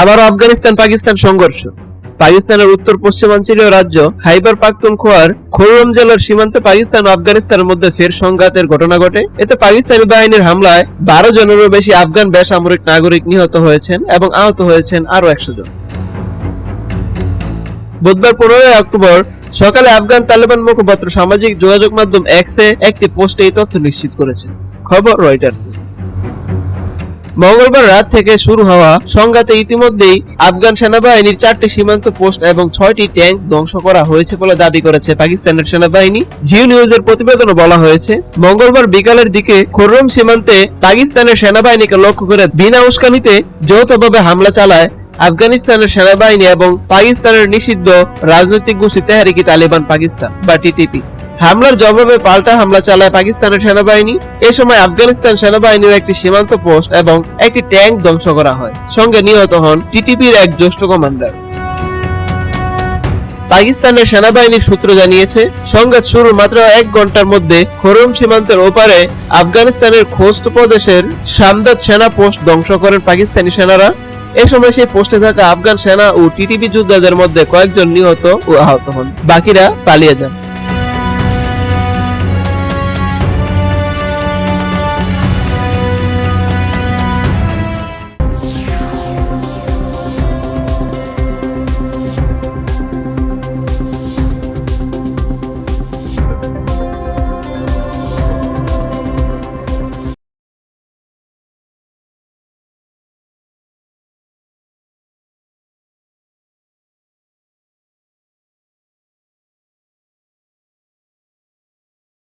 আবারও আফগানিস্তান পাকিস্তান সংঘর্ষ। পাকিস্তানের উত্তর পশ্চিমাঞ্চলীয় রাজ্য খাইবার পাখতুনখোয়ার খুররম জেলার সীমান্তে পাকিস্তান ও আফগানিস্তানের মধ্যে ফের সংঘাতের ঘটনা ঘটে। এতে পাকিস্তানি বাহিনীর হামলায় বারো জনেরও বেশি আফগান বেসামরিক নাগরিক নিহত হয়েছেন এবং আহত হয়েছেন আরও একশো জন। বুধবার পনেরোই অক্টোবর সকালে আফগান তালেবান মুখপাত্র সামাজিক যোগাযোগ মাধ্যম এক্সে একটি পোস্টে এই তথ্য নিশ্চিত করেছেন। খবর রয়টার্স। মঙ্গলবার রাত থেকে শুরু হওয়া সংঘাতে ইতিমধ্যেই আফগান সেনাবাহিনীর চারটি সীমান্ত পোস্ট এবং ছয়টি ট্যাঙ্ক ধ্বংস করা হয়েছে বলে দাবি করেছে পাকিস্তানের সেনাবাহিনী। জিও নিউজের প্রতিবেদনে বলা হয়েছে, মঙ্গলবার বিকালের দিকে খুররম সীমান্তে পাকিস্তানের সেনাবাহিনীকে লক্ষ্য করে বিনা উস্কানিতে যৌথভাবে হামলা চালায় আফগানিস্তানের সেনাবাহিনী এবং পাকিস্তানের নিষিদ্ধ রাজনৈতিক গোষ্ঠী তেহরিকি তালিবান পাকিস্তান, বা টিটিপি। হামলার জবাবে পাল্টা হামলা চালায় পাকিস্তানের সেনাবাহিনী। এ সময় আফগানিস্তান সেনাবাহিনীর একটি সীমান্ত পোস্ট এবং একটি ট্যাঙ্ক ধ্বংস করা হয়। সঙ্গে নিহত হন টিটিপির এক জ্যেষ্ঠ কমান্ডার। পাকিস্তানের সেনাবাহিনীর সূত্র জানিয়েছে, সংঘাত শুরুর মাত্র এক ঘণ্টার মধ্যে খরম সীমান্তের ওপারে আফগানিস্তানের খোস্ট প্রদেশের সামদাদ সেনা পোস্ট ধ্বংস করেন পাকিস্তানি সেনারা। এ সময় সেই পোস্টে থাকা আফগান সেনা ও টিটিপি যোদ্ধাদের মধ্যে কয়েকজন নিহত ও আহত হন। বাকিরা পালিয়ে যান।